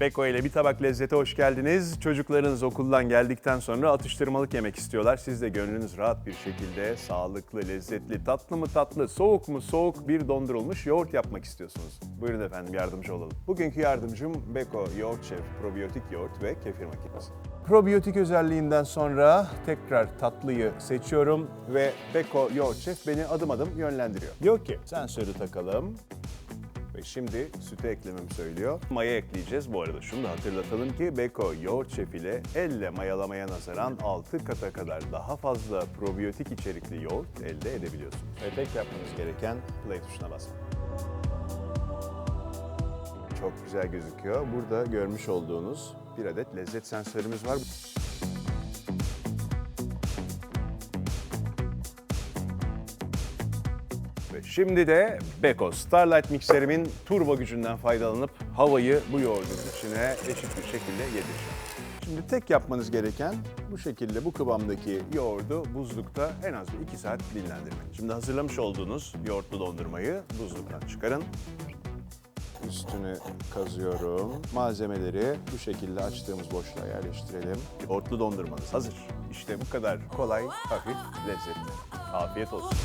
Beko ile bir tabak lezzete hoş geldiniz. Çocuklarınız okuldan geldikten sonra atıştırmalık yemek istiyorlar. Siz de gönlünüz rahat bir şekilde sağlıklı, lezzetli, tatlı mı tatlı, soğuk mu soğuk bir dondurulmuş yoğurt yapmak istiyorsunuz. Buyurun efendim yardımcı olalım. Bugünkü yardımcım Beko Yoğurt Şef Probiyotik Yoğurt ve Kefir Makinesi. Probiyotik özelliğinden sonra tekrar tatlıyı seçiyorum ve Beko Yoğurt Şef beni adım adım yönlendiriyor. Diyor ki sensörü takalım, ve şimdi sütü eklememi söylüyor. Maya ekleyeceğiz. Bu arada şunu da hatırlatalım ki Beko yoğurt şef ile elle mayalamaya nazaran 6 kata kadar daha fazla probiyotik içerikli yoğurt elde edebiliyorsunuz. Ve tek yapmanız gereken play tuşuna basmak. Çok güzel gözüküyor. Burada görmüş olduğunuz bir adet lezzet sensörümüz var. Şimdi de Beko Starlight mikserimin turbo gücünden faydalanıp havayı bu yoğurdun içine eşit bir şekilde yedireceğim. Şimdi tek yapmanız gereken bu şekilde bu kıvamdaki yoğurdu buzlukta en az 2 saat dinlendirmek. Şimdi hazırlamış olduğunuz yoğurtlu dondurmayı buzluktan çıkarın. Üstünü kazıyorum. Malzemeleri bu şekilde açtığımız boşluğa yerleştirelim. Yoğurtlu dondurmanız hazır. İşte bu kadar kolay, hafif, lezzetli. Afiyet olsun.